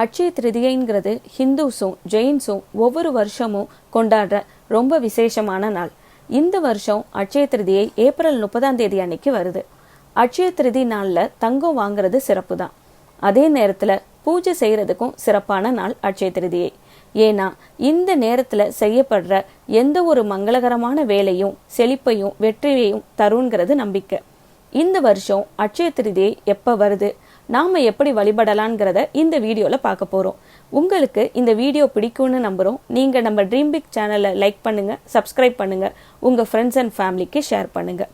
அட்சய திருதியைங்கிறது ஹிந்துஸும் ஜெயின்ஸும் ஒவ்வொரு வருஷமும் கொண்டாடுற ரொம்ப விசேஷமான நாள். இந்த வருஷம் அட்சய திருதியை ஏப்ரல் முப்பதாம் தேதி அன்னைக்கு வருது. அட்சய திருதி நாளில் தங்கம் வாங்குறது சிறப்பு தான் அதே நேரத்தில் பூஜை செய்கிறதுக்கும் சிறப்பான நாள் அட்சய திருதியை. ஏன்னா இந்த நேரத்தில் செய்யப்படுற எந்த ஒரு மங்களகரமான வேலையும் செழிப்பையும் வெற்றியையும் தருங்கிறது நம்பிக்கை. இந்த வருஷம் அட்சய திருதியை எப்போ வருது? நாம் எப்படி வழிபடலாங்கிறத இந்த வீடியோவில் பார்க்க போகிறோம் உங்களுக்கு இந்த வீடியோ பிடிக்கும்னு நம்புகிறோம் நீங்கள் நம்ம ட்ரீம் பிக் சேனலை லைக் பண்ணுங்கள் சப்ஸ்கிரைப் பண்ணுங்கள் உங்கள் ஃப்ரெண்ட்ஸ் அண்ட் ஃபேமிலிக்கு ஷேர் பண்ணுங்கள்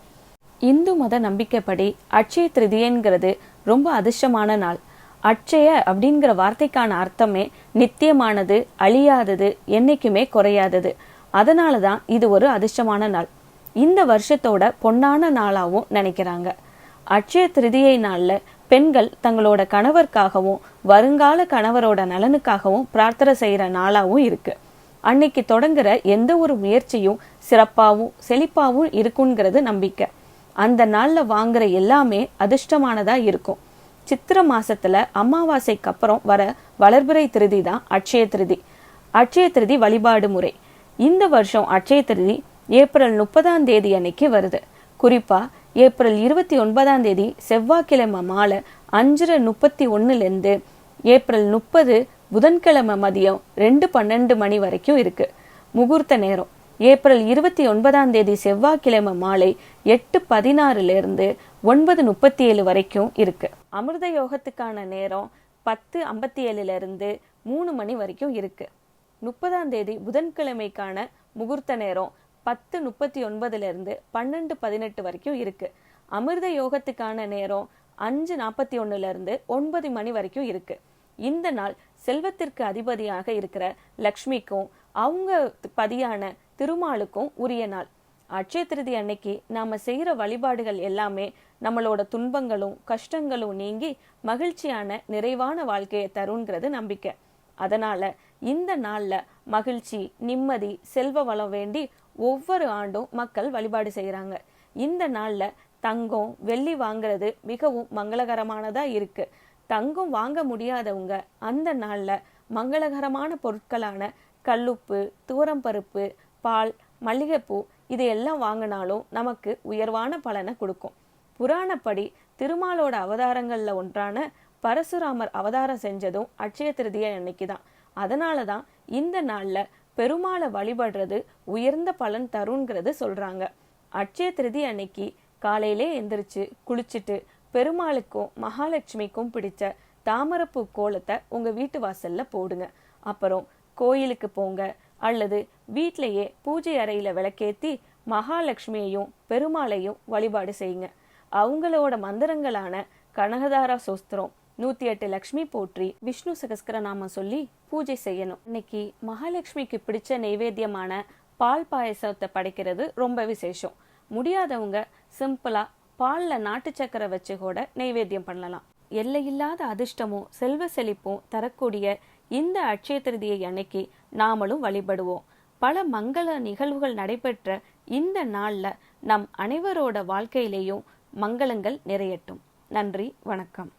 இந்து மத நம்பிக்கைப்படி அட்சய திருதியங்கிறது ரொம்ப அதிர்ஷ்டமான நாள். அட்சய அப்படிங்கிற வார்த்தைக்கான அர்த்தமே நித்தியமானது அழியாதது என்றைக்குமே குறையாதது. அதனால தான் இது ஒரு அதிர்ஷ்டமான நாள். இந்த வருஷத்தோட பொன்னான நாளாகவும் நினைக்கிறாங்க. அட்சய திருதியை நாளில் பெண்கள் தங்களோட கணவருக்காகவும் வருங்கால கணவரோட நலனுக்காகவும் பிரார்த்தனை செய்கிற நாளாகவும் இருக்கு. அன்னைக்கு தொடங்குற எந்த ஒரு முயற்சியும் சிறப்பாகவும் செழிப்பாகவும் இருக்குங்கிறது நம்பிக்கை. அந்த நாளில் வாங்குற எல்லாமே அதிர்ஷ்டமானதா இருக்கும். சித்திர மாசத்துல அமாவாசைக்கு அப்புறம் வர வளர்பிறை திருதி தான் அட்சய திருதி. அட்சய திருதி வழிபாடு முறை. இந்த வருஷம் அட்சய திருதி ஏப்ரல் முப்பதாம் தேதி அன்னைக்கு வருது. குறிப்பா ஏப்ரல் இருபத்தி ஒன்பதாம் தேதி செவ்வாய்க்கிழமை மாலை அஞ்சரை முப்பத்தி ஒன்னுலேருந்து ஏப்ரல் முப்பது புதன்கிழமை மதியம் ரெண்டு பன்னெண்டு மணி வரைக்கும் இருக்கு. முகூர்த்த நேரம். ஏப்ரல் இருபத்தி ஒன்பதாம் தேதி செவ்வாய்க்கிழமை மாலை எட்டு பதினாறுலேருந்து ஒன்பது முப்பத்தி ஏழு வரைக்கும் இருக்கு. அமிர்த யோகத்துக்கான நேரம் பத்து ஐம்பத்தி ஏழுலேருந்து மூணு மணி வரைக்கும் இருக்கு. முப்பதாம் தேதி புதன்கிழமைக்கான முகூர்த்த நேரம் பத்து முப்பத்தி ஒன்பதுலேருந்து பன்னெண்டு பதினெட்டு வரைக்கும் இருக்கு. அமிர்த யோகத்துக்கான நேரம் அஞ்சு நாற்பத்தி ஒன்றுலேருந்து ஒன்பது மணி வரைக்கும் இருக்கு. இந்த நாள் செல்வத்திற்கு அதிபதியாக இருக்கிற லக்ஷ்மிக்கும் அவங்க பதியான திருமாலுக்கும் உரிய நாள். அட்சய திருதி அன்னைக்கு நாம செய்யற வழிபாடுகள் எல்லாமே நம்மளோட துன்பங்களும் கஷ்டங்களும் நீங்கி மகிழ்ச்சியான நிறைவான வாழ்க்கையை தருங்கிறது நம்பிக்கை. அதனால இந்த நாளில் மகிழ்ச்சி நிம்மதி செல்வ வளம் வேண்டி ஒவ்வொரு ஆண்டும் மக்கள் வழிபாடு செய்கிறாங்க இந்த நாளில் தங்கம் வெள்ளி வாங்குறது மிகவும் மங்களகரமானதாக இருக்கு. தங்கம் வாங்க முடியாதவங்க அந்த நாளில் மங்களகரமான பொருட்களான கல்லுப்பு தூரம்பருப்பு பால் மல்லிகைப்பூ இதையெல்லாம் வாங்கினாலும் நமக்கு உயர்வான பலனை கொடுக்கும். புராணப்படி திருமாலோட அவதாரங்களில் ஒன்றான பரசுராமர் அவதாரம் செஞ்சதும் அட்சய திருதியை அன்னைக்கு தான் அதனால தான் இந்த நாளில் பெருமாளை வழிபடுறது உயர்ந்த பலன் தருங்கிறது சொல்கிறாங்க அட்சய திருதி அன்னைக்கு காலையிலே எந்திரிச்சு குளிச்சுட்டு பெருமாளுக்கும் மகாலட்சுமிக்கும் பிடிச்ச தாமரப்பூ கோலத்தை உங்கள் வீட்டு வாசலில் போடுங்க. அப்புறம் கோயிலுக்கு போங்க. அல்லது வீட்டிலேயே பூஜை அறையில் விளக்கேத்தி மகாலட்சுமியையும் பெருமாளையும் வழிபாடு செய்யுங்க. அவங்களோட மந்திரங்களான கனகதாரா சோஸ்திரம் நூத்தி எட்டு லக்ஷ்மி போற்றி விஷ்ணு சகஸ்கரநாமம் சொல்லி பூஜை செய்யணும். இன்னைக்கு மகாலட்சுமிக்கு பிடிச்ச நைவேத்தியமான பால் பாயசத்தை படைக்கிறது ரொம்ப விசேஷம். முடியாதவங்க சிம்பிளா பால்ல நாட்டு சக்கரை வச்சு கூட நைவேத்தியம் பண்ணலாம். எல்லையில்லாத அதிர்ஷ்டமும் செல்வ செழிப்பும் தரக்கூடிய இந்த அட்சய திருதியை அன்னைக்கு நாமளும் வழிபடுவோம். பல மங்கள நிகழ்வுகள் நடைபெற்ற இந்த நாள்ல நம் அனைவரோட வாழ்க்கையிலேயும் மங்களங்கள் நிறையட்டும். நன்றி வணக்கம்.